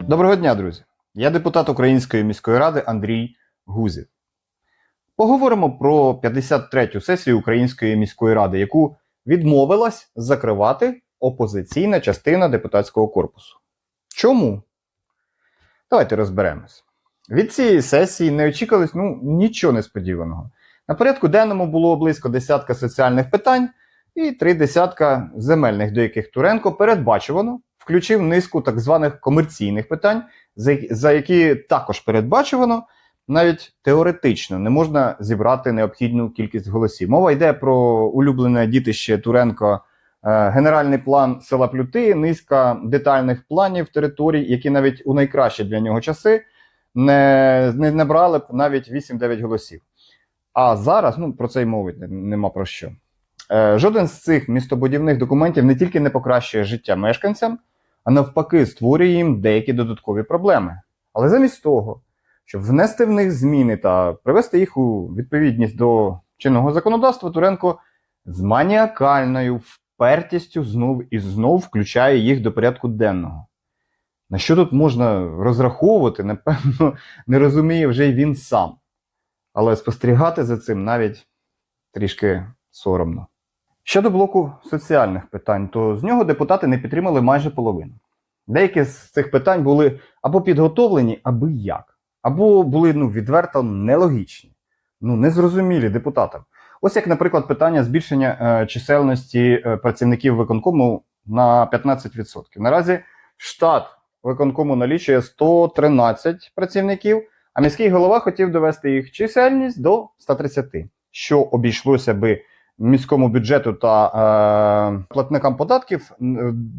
Доброго дня, друзі! Я депутат Української міської ради Андрій Гузів. Поговоримо про 53-ю сесію Української міської ради, яку відмовилась закривати опозиційна частина депутатського корпусу. Чому? Давайте розберемось. Від цієї сесії не очікувалось ну, нічого несподіваного. На порядку денному було близько десятка соціальних питань і три десятка земельних, до яких Туренко передбачувано включив низку так званих комерційних питань, за, які- також передбачувано, навіть теоретично не можна зібрати необхідну кількість голосів. Мова йде про улюблене дітище Туренко, е, генеральний план села Плюти, низка детальних планів територій, які навіть у найкращі для нього часи не, не набрали б навіть 8-9 голосів. А зараз ну, про це й мовить не- нема про що. Е, Жоден з цих містобудівних документів не тільки не покращує життя мешканцям, а навпаки, створює їм деякі додаткові проблеми. Але замість того, щоб внести в них зміни та привести їх у відповідність до чинного законодавства, Туренко з маніакальною впертістю знов і знов включає їх до порядку денного. На що тут можна розраховувати, напевно, не розуміє вже й він сам. Але спостерігати за цим навіть трішки соромно. Щодо блоку соціальних питань, то з нього депутати не підтримали майже половину. Деякі з цих питань були або підготовлені, аби як, або були ну, відверто нелогічні, ну незрозумілі депутатам. Ось як, наприклад, питання збільшення е, чисельності е, працівників виконкому на 15%. Наразі штат виконкому налічує 113 працівників, а міський голова хотів довести їх чисельність до 130, що обійшлося би міському бюджету та е, платникам податків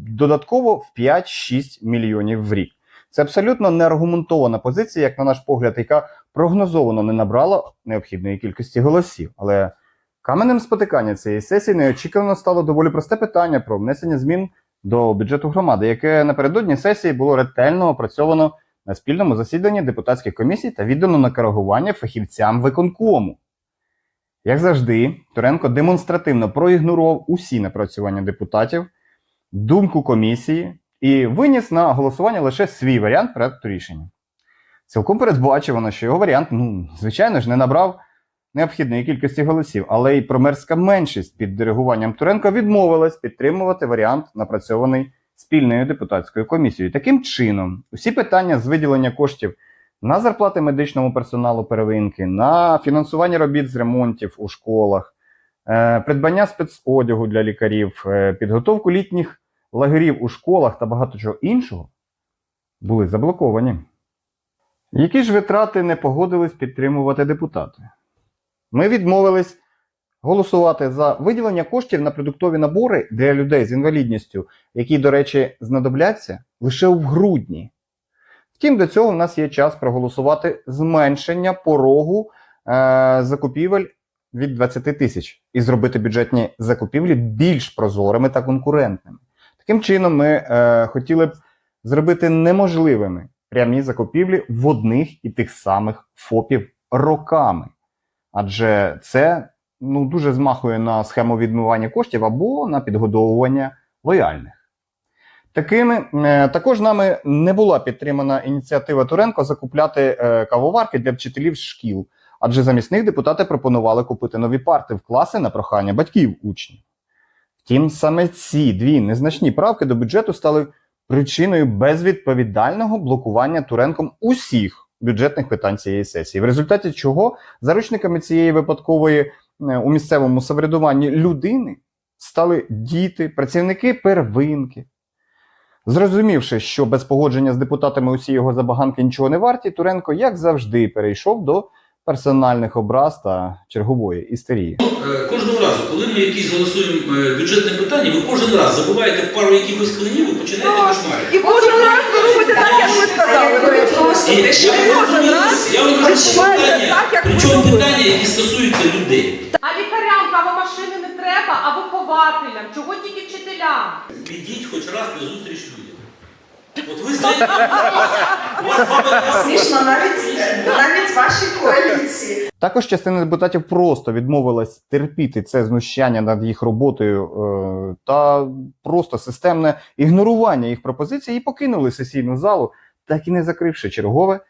додатково в 5-6 мільйонів в рік. Це абсолютно неаргументована позиція, як на наш погляд, яка прогнозовано не набрала необхідної кількості голосів. Але каменем спотикання цієї сесії неочікувано стало доволі просте питання про внесення змін до бюджету громади, яке напередодні сесії було ретельно опрацьовано на спільному засіданні депутатських комісій та віддано на коригування фахівцям виконкому. Як завжди, Туренко демонстративно проігнорував усі напрацювання депутатів, думку комісії і виніс на голосування лише свій варіант проекту рішення. Цілком передбачувано, що його варіант, ну, звичайно ж, не набрав необхідної кількості голосів, але й промерська меншість під диригуванням Туренка відмовилась підтримувати варіант, напрацьований спільною депутатською комісією. Таким чином, усі питання з виділення коштів на зарплати медичному персоналу первинки, на фінансування робіт з ремонтів у школах, е, придбання спецодягу для лікарів, е, підготовку літніх лагерів у школах та багато чого іншого були заблоковані. Які ж витрати не погодились підтримувати депутати? Ми відмовились голосувати за виділення коштів на продуктові набори для людей з інвалідністю, які, до речі, знадобляться лише в грудні. Втім, до цього в нас є час проголосувати зменшення порогу е, закупівель від 20 тисяч і зробити бюджетні закупівлі більш прозорими та конкурентними. Таким чином, ми е, хотіли б зробити неможливими прямі закупівлі в одних і тих самих ФОПів роками. Адже це ну, дуже змахує на схему відмивання коштів або на підгодовування лояльних. Такими е, також нами не була підтримана ініціатива Туренко закупляти е, кавоварки для вчителів шкіл, адже замість них депутати пропонували купити нові парти в класи на прохання батьків учнів. Втім, саме ці дві незначні правки до бюджету стали причиною безвідповідального блокування Туренком усіх бюджетних питань цієї сесії, в результаті чого заручниками цієї випадкової е, у місцевому самоврядуванні людини стали діти, працівники первинки. Зрозумівши, що без погодження з депутатами усі його забаганки нічого не варті, Туренко, як завжди, перейшов до персональних образ та чергової істерії. Е, Кожного разу, коли ми якісь голосуємо е, бюджетне питання, ви кожен раз забуваєте в пару якихось хвилинів і починаєте кошмарити. І кожен раз ви робите так, як ми сказали. до речі. І я вам Кожен розумію, раз я вам кажу відбувається питання, так, як ви причому робите. питання, які стосуються людей. А лікарям кавомашини не треба, а вихователям. Чого тільки вчителям? Підіть хоч раз на зустріч людям. От ви знаєте, у вас. Смішно навіть, навіть вашій коаліції. Також частина депутатів просто відмовилась терпіти це знущання над їх роботою е, та просто системне ігнорування їх пропозицій і покинули сесійну залу, так і не закривши чергове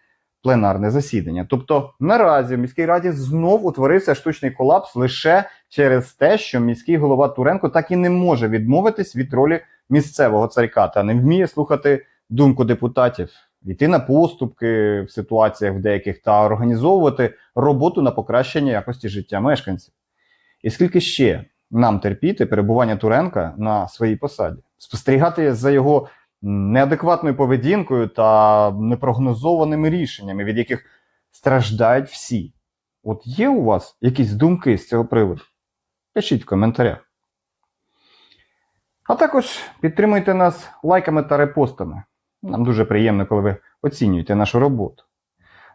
пленарне засідання. Тобто наразі в міській раді знов утворився штучний колапс лише через те, що міський голова Туренко так і не може відмовитись від ролі місцевого царька та не вміє слухати думку депутатів, йти на поступки в ситуаціях в деяких та організовувати роботу на покращення якості життя мешканців. І скільки ще нам терпіти перебування Туренка на своїй посаді, спостерігати за його неадекватною поведінкою та непрогнозованими рішеннями, від яких страждають всі. От є у вас якісь думки з цього приводу? Пишіть в коментарях. А також підтримуйте нас лайками та репостами. Нам дуже приємно, коли ви оцінюєте нашу роботу.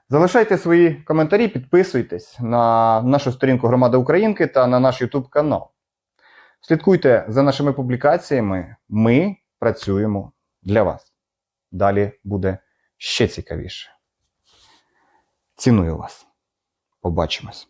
Залишайте свої коментарі, підписуйтесь на нашу сторінку Громада Українки та на наш YouTube канал. Слідкуйте за нашими публікаціями. Ми працюємо для вас. Далі буде ще цікавіше. Ціную вас. Побачимось.